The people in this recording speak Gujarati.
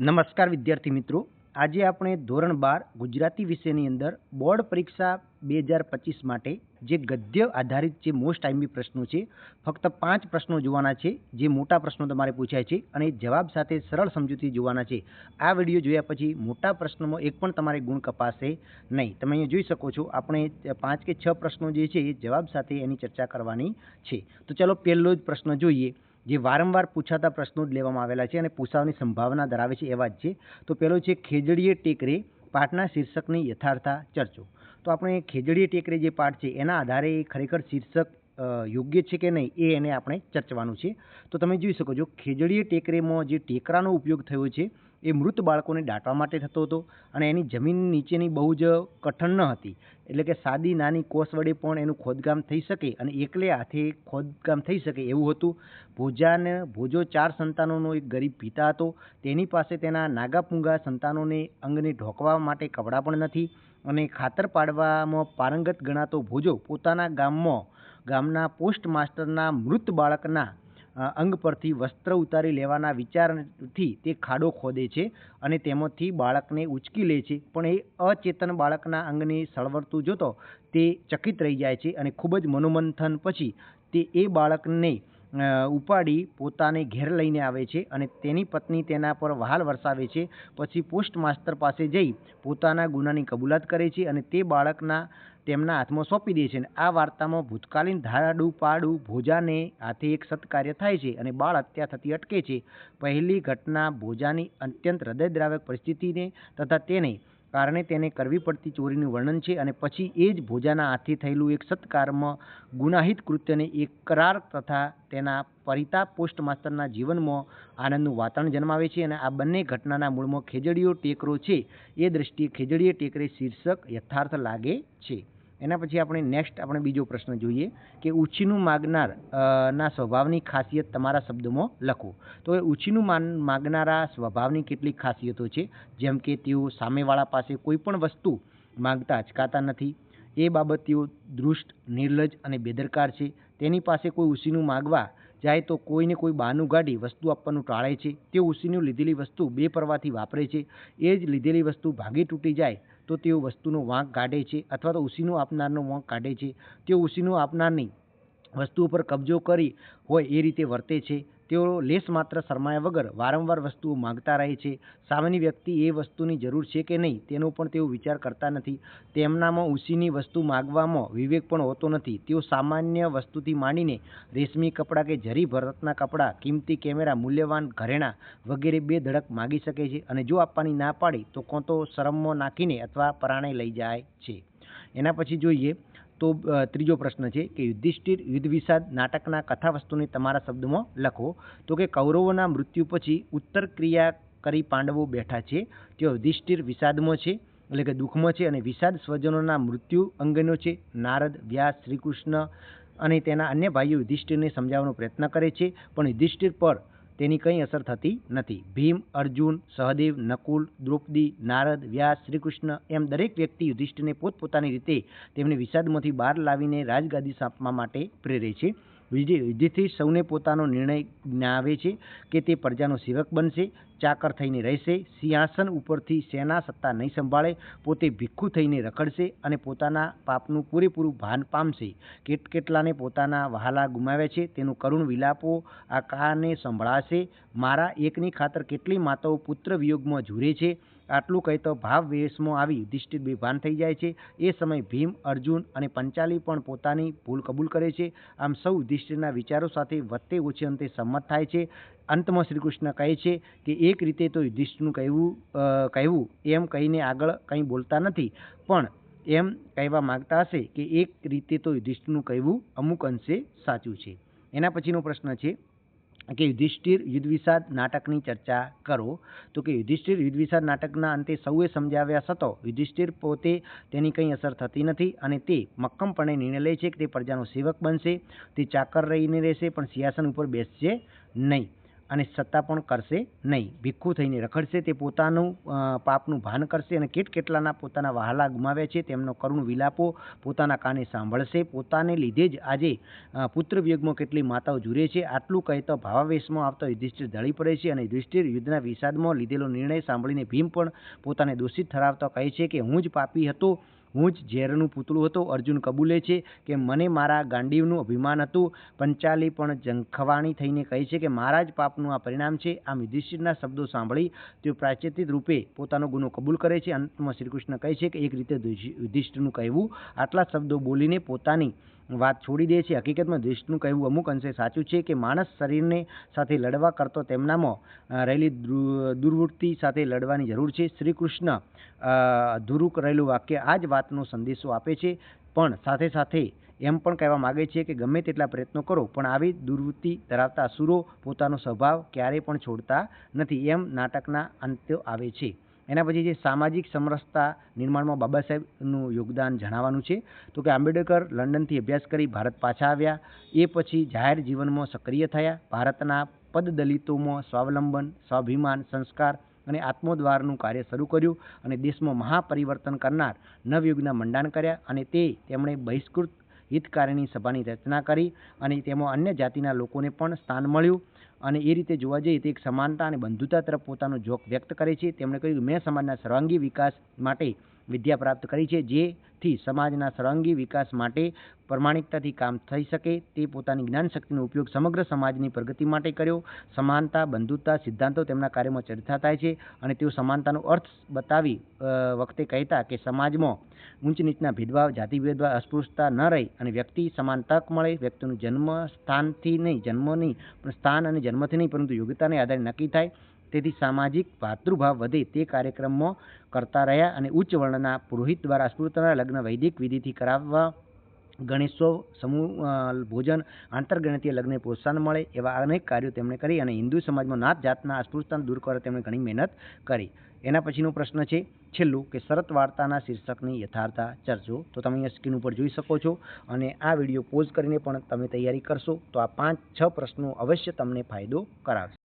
નમસ્કાર વિદ્યાર્થી મિત્રો. આજે આપણે ધોરણ બાર ગુજરાતી વિષયની અંદર બોર્ડ પરીક્ષા બે હજાર પચીસ માટે જે ગદ્ય આધારિત જે મોસ્ટ આઈમ્બી પ્રશ્નો છે, ફક્ત પાંચ પ્રશ્નો જોવાના છે, જે મોટા પ્રશ્નો તમારે પૂછાય છે અને જવાબ સાથે સરળ સમજૂતી જોવાના છે. આ વીડિયો જોયા પછી મોટા પ્રશ્નોમાં એક પણ તમારે ગુણ કપાશે નહીં. તમે અહીંયા જોઈ શકો છો, આપણે પાંચ કે છ પ્રશ્નો જે છે એ જવાબ સાથે એની ચર્ચા કરવાની છે. તો ચાલો પહેલો જ પ્રશ્ન જોઈએ. જે વારંવાર પૂછાતા પ્રશ્નો જ લેવામાં આવેલા છે અને પૂછાવાની સંભાવના ધરાવે છે એવા જ છે. તો પહેલો છે ખેજડીએ ટેકરે, પાઠના શીર્ષકની યથાર્થા ચર્ચો. તો આપણે ખેજડીએ ટેકરે જે પાઠ છે, એના આધારે ખરેખર શીર્ષક યોગ્ય છે કે નહીં એ એને આપણે ચર્ચવાનું છે. તો તમે જોઈ શકો છો ખેજડીએ ટેકરેમાં જે ટેકરાનો ઉપયોગ થયો છે એ મૃત બાળકોને દાટવા માટે થતો હતો અને એની જમીન નીચેની બહુ જ કઠણ ન હતી. એટલે કે સાદી નાની કોષ વડે પણ એનું ખોદકામ થઈ શકે અને એકલે હાથે ખોદકામ થઈ શકે એવું હતું. ભોજાને, ભોજો ચાર સંતાનોનો એક ગરીબ પિતા હતો. તેની પાસે તેના નાગાપૂંગા સંતાનોને અંગને ઢોકવા માટે કપડાં પણ નથી અને ખાતર પાડવામાં પારંગત ગણાતો ભોજો પોતાના ગામમાં, ગામના પોસ્ટ માસ્ટરના મૃત બાળકના અંગ પરથી વસ્ત્ર ઉતારી લેવાના વિચારથી તે ખાડો ખોદે છે અને તેમાંથી બાળકને ઉચકી લે છે. પણ એ અચેતન બાળકના અંગને સળવડતું જોતો તે ચકિત રહી જાય છે અને ખૂબ જ મનોમંથન પછી તે એ બાળકને ઉપાડી પોતાને ઘેર લઈને આવે છે અને તેની પત્ની તેના પર વહાલ વરસાવે છે. પછી પોસ્ટ માસ્તર પાસે જઈ પોતાના ગુનાની કબૂલાત કરે છે અને તે બાળકના તેમના હાથમાં સોંપી દે છે અને આ વાર્તામાં ભૂતકાલીન ધારાડું પાડું ભોજાને હાથે એક સત્કાર્ય થાય છે અને બાળ હત્યા થતી અટકે છે. પહેલી ઘટના ભોજાની અત્યંત હૃદયદ્રાવક પરિસ્થિતિને તથા તેને કારણે તેને કરવી પડતી ચોરીનું વર્ણન છે અને પછી એ જ ભોજાના હાથે થયેલું એક સત્કારમાં ગુનાહિત કૃત્યને એકરાર તથા તેના પરિતાપ પોસ્ટ માસ્ટરના જીવનમાં આનંદનું વાતાવરણ જન્માવે છે અને આ બંને ઘટનાના મૂળમાં ખેજડીયો ટેકરો છે. એ દ્રષ્ટિએ ખેજડીએ ટેકરે શીર્ષક યથાર્થ લાગે છે. એના પછી આપણે નેક્સ્ટ આપણે બીજો પ્રશ્ન જોઈએ કે ઉછીનું માગનાર ના સ્વભાવની ખાસિયત તમારા શબ્દોમાં લખો. તો એ ઉછીનું માગનારા સ્વભાવની કેટલીક ખાસિયતો છે? જેમ કે તેઓ સામેવાળા પાસે કોઈપણ વસ્તુ માગતા અચકાતા નથી. એ બાબત તેઓ દૃષ્ટ, નિર્લજ અને બેદરકાર છે. તેની પાસે કોઈ ઉછીનું માગવા જાય તો કોઈને કોઈ બહાનું ગાડી વસ્તુ આપવાનું ટાળે છે. તે ઉછીનું લીધેલી વસ્તુ બે પરવાથી વાપરે છે. એ જ લીધેલી વસ્તુ ભાગી તૂટી જાય તો તેઓ વસ્તુનો વાંક કાઢે છે અથવા તો ઉસીનું આપનારનો વાંક કાઢે છે. તે ઉસીનું આપનારની વસ્તુ ઉપર કબજો કરી હોય એ રીતે વર્તે છે. તેઓ લેસ માત્ર શરમાયા વગર વારંવાર વસ્તુઓ માગતા રહે છે. સામાન્ય વ્યક્તિ એ વસ્તુની જરૂર છે કે નહીં તેનો પણ તેઓ વિચાર કરતા નથી. તેમનામાં ઉસીની વસ્તુ માગવામાં વિવેક પણ હોતો નથી. તેઓ સામાન્ય વસ્તુથી માંડીને રેશમી કપડાં કે જરી ભરતના કપડાં, કિંમતી કેમેરા, મૂલ્યવાન ઘરેણાં વગેરે બે ધડક માગી શકે છે અને જો આપવાની ના પાડી તો કોં તો શરમમાં નાખીને અથવા પરાણે લઈ જાય છે. એના પછી જોઈએ તો ત્રીજો પ્રશ્ન છે કે યુધિષ્ઠિર યુદ્ધ વિષાદ નાટકના કથાવસ્તુને તમારા શબ્દમાં લખો. તો કે કૌરવોના મૃત્યુ પછી ઉત્તર ક્રિયા કરી પાંડવો બેઠા છે. તેઓ યુધિષ્ઠિર વિષાદમાં છે, એટલે કે દુઃખમાં છે અને વિષાદ સ્વજનોના મૃત્યુ અંગેનો છે. નારદ, વ્યાસ, શ્રીકૃષ્ણ અને તેના અન્ય ભાઈઓ યુધિષ્ઠિરને સમજાવવાનો પ્રયત્ન કરે છે. પણ યુધિષ્ઠિર પર તેની કંઈ અસર થતી નથી. ભીમ, અર્જુન, સહદેવ, નકુલ, દ્રૌપદી, નારદ, વ્યાસ, શ્રીકૃષ્ણ એમ દરેક વ્યક્તિ યુધિષ્ઠિરને પોતપોતાની રીતે તેમને વિષાદમાંથી બહાર લાવીને રાજગાદી સાંપવા માટે પ્રેરે છે. યુધિષ્ઠિર સૌને પોતાનો નિર્ણય જ્ઞાવે છે કે તે પ્રજાનો સેવક બનશે, ચાકર થઈને રહેશે, સિંહાસન ઉપરથી સેના સત્તા નહીં સંભાળે, પોતે ભીખું થઈને રખડશે અને પોતાના પાપનું પૂરેપૂરું ભાન પામશે. કેટ કેટલાને પોતાના વહાલા ગુમાવ્યા છે, તેનું કરુણ વિલાપો આ કાને સંભળાશે. મારા એકની ખાતર કેટલી માતાઓ પુત્ર વિયોગમાં ઝૂરે છે આટલું કહેતો ભાવ વેશમાં આવી યુધિષ્ઠિર બેભાન થઈ જાય છે. એ સમય ભીમ, અર્જુન અને પંચાલી પણ પોતાની ભૂલ કબૂલ કરે છે. આમ સૌ યુધિષ્ઠિરના વિચારો સાથે વધતે ઓછે અંતે સંમત થાય છે. અંતમાં શ્રીકૃષ્ણ કહે છે કે એક રીતે તો યુધિષ્ઠિરનું કહેવું કહેવું એમ કહીને આગળ કંઈ બોલતા નથી, પણ એમ કહેવા માગતા હશે કે એક રીતે તો યુધિષ્ઠિરનું કહેવું અમુક અંશે સાચું છે. એના પછીનો પ્રશ્ન છે કે યુધિષ્ઠિર યુદ્ધવિષાદ નાટકની ચર્ચા કરો. તો કે યુધિષ્ઠિર યુદ્ધવિષાદ નાટકના અંતે સૌએ સમજાવ્યા છતો યુધિષ્ઠિર પોતે તેની કંઈ અસર થતી નથી અને તે મક્કમપણે નિર્ણય લે છે કે તે પ્રજાનો સેવક બનશે. તે ચાકર રહીને રહેશે પણ સિંહાસન ઉપર બેસશે નહીં. અને સત્તા પણ કરશે નહીં. ભીખું થઈને રખડશે, તે પોતાનું પાપનું ભાન કરશે અને કેટ કેટલાના પોતાના વહાલા ગુમાવ્યા છે, તેમનો કરુણ વિલાપો પોતાના કાને સાંભળશે. પોતાને લીધે જ આજે પુત્ર વિયોગમાં કેટલી માતાઓ જુરે છે, આટલું કહેતો ભાવાવેશમાં આવતો યુધિષ્ઠિર ઢળી પડે છે અને યુધિષ્ઠિર યુદ્ધના વિષાદમાં લીધેલો નિર્ણય સાંભળીને ભીમ પણ પોતાને દોષિત ઠરાવતો કહે છે કે, હું જ પાપી હતો હું જ ઝેરનું પૂતળું હતો. અર્જુન કબૂલે છે કે મને મારા ગાંડીવનું અભિમાન હતું. પંચાલી પણ જંખવાણી થઈને કહે છે કે મારા જ પાપનું આ પરિણામ છે. આમ યુધિષ્ઠિરના શબ્દો સાંભળી તેઓ પ્રાચેતિત રૂપે પોતાનો ગુનો કબૂલ કરે છે. અંતમાં શ્રીકૃષ્ણ કહે છે કે એક રીતે યુધિષ્ઠિરનું કહેવું, આટલા શબ્દો બોલીને પોતાની વાત છોડી દે છે. હકીકતમાં યુધિષ્ઠિરનું કહેવું અમુક અંશે સાચું છે કે માણસ શરીરને સાથે લડવા કરતો તેમનામાં રહેલી દુર્વૃત્તિ સાથે લડવાની જરૂર છે. શ્રી કૃષ્ણ અધૂરું રહેલું વાક્ય આ જ વાતનો સંદેશો આપે છે. પણ સાથે સાથે એમ પણ કહેવા માગે છે કે ગમે તેટલા પ્રયત્નો કરો, પણ આવી દુર્વૃત્તિ ધરાવતા અસુરો પોતાનો સ્વભાવ ક્યારેય પણ છોડતા નથી. એમ નાટકના અંત્ય આવે છે. એના પછી જે સામાજિક સમરસતા નિર્માણમાં બાબા સાહેબનું યોગદાન જણાવવાનું છે, તો કે આંબેડકર લંડનથી અભ્યાસ કરી ભારત પાછા આવ્યા, એ પછી જાહેર જીવનમાં સક્રિય થયા, ભારતના પદ દલિતોમાં સ્વાવલંબન, સ્વાભિમાન, સંસ્કાર અને આત્મોદ્વારનું કાર્ય શરૂ કર્યું અને દેશમાં મહાપરિવર્તન કરનાર નવયુગના મંડાણ કર્યા અને તે તેમણે બહિષ્કૃત હિતકારીણી સભાની રચના કરી અને તેમાં અન્ય જાતિના લોકોને પણ સ્થાન મળ્યું. અને એ રીતે જોવા જઈએ તો એક સમાનતા અને બંધુતા તરફ પોતાનો જોક વ્યક્ત કરે છે. તેમણે કહ્યું મેં સમાજના સર્વાંગી વિકાસ માટે વિદ્યા પ્રાપ્ત કરી છે, જેથી સમાજના સર્વાંગી વિકાસ માટે પ્રમાણિકતાથી કામ થઈ શકે. તે પોતાની જ્ઞાન શક્તિનો ઉપયોગ સમગ્ર સમાજની પ્રગતિ માટે કર્યો. સમાનતા, બંધુતા, સિદ્ધાંતો તેમના કાર્યમાં ચર્ચા થાય છે અને તેઓ સમાનતાનો અર્થ બતાવી વખતે કહેતા કે સમાજમાં ઊંચ નીચના ભેદભાવ જાતિ ભેદભાવ અસ્પૃશ્યતા ન રહી અને વ્યક્તિ સમાન તક મળે. વ્યક્તિનું જન્મ સ્થાનથી નહીં જન્મ નહીં પણ સ્થાન અને જન્મથી નહીં, પરંતુ યોગ્યતાને આધારે નક્કી થાય. તેથી સામાજિક ભાતૃભાવ વધે તે કાર્યક્રમમાં કરતા રહ્યા અને ઉચ્ચ વર્ણના પુરોહિત દ્વારા અસ્પૃશ્યતાના લગ્ન વૈદિક વિધિથી કરાવવા ગણેશોત્સવ, સમૂહ ભોજન, આંતરગણતીય લગ્નને પ્રોત્સાહન મળે એવા અનેક કાર્યો તેમણે કરી અને હિન્દુ સમાજમાં નાત જાતના અસ્પૃશ્યતાને દૂર કરવા તેમણે ઘણી મહેનત કરી. એના પછીનો પ્રશ્ન છે, છેલ્લું કે શરત વાર્તાના શીર્ષકની યથાર્થતા ચર્ચો. તો તમે અહીંયા સ્ક્રીન ઉપર જોઈ શકો છો અને આ વીડિયો પોઝ કરીને પણ તમે તૈયારી કરશો. તો આ પાંચ છ પ્રશ્નો અવશ્ય તમને ફાયદો કરાવશે.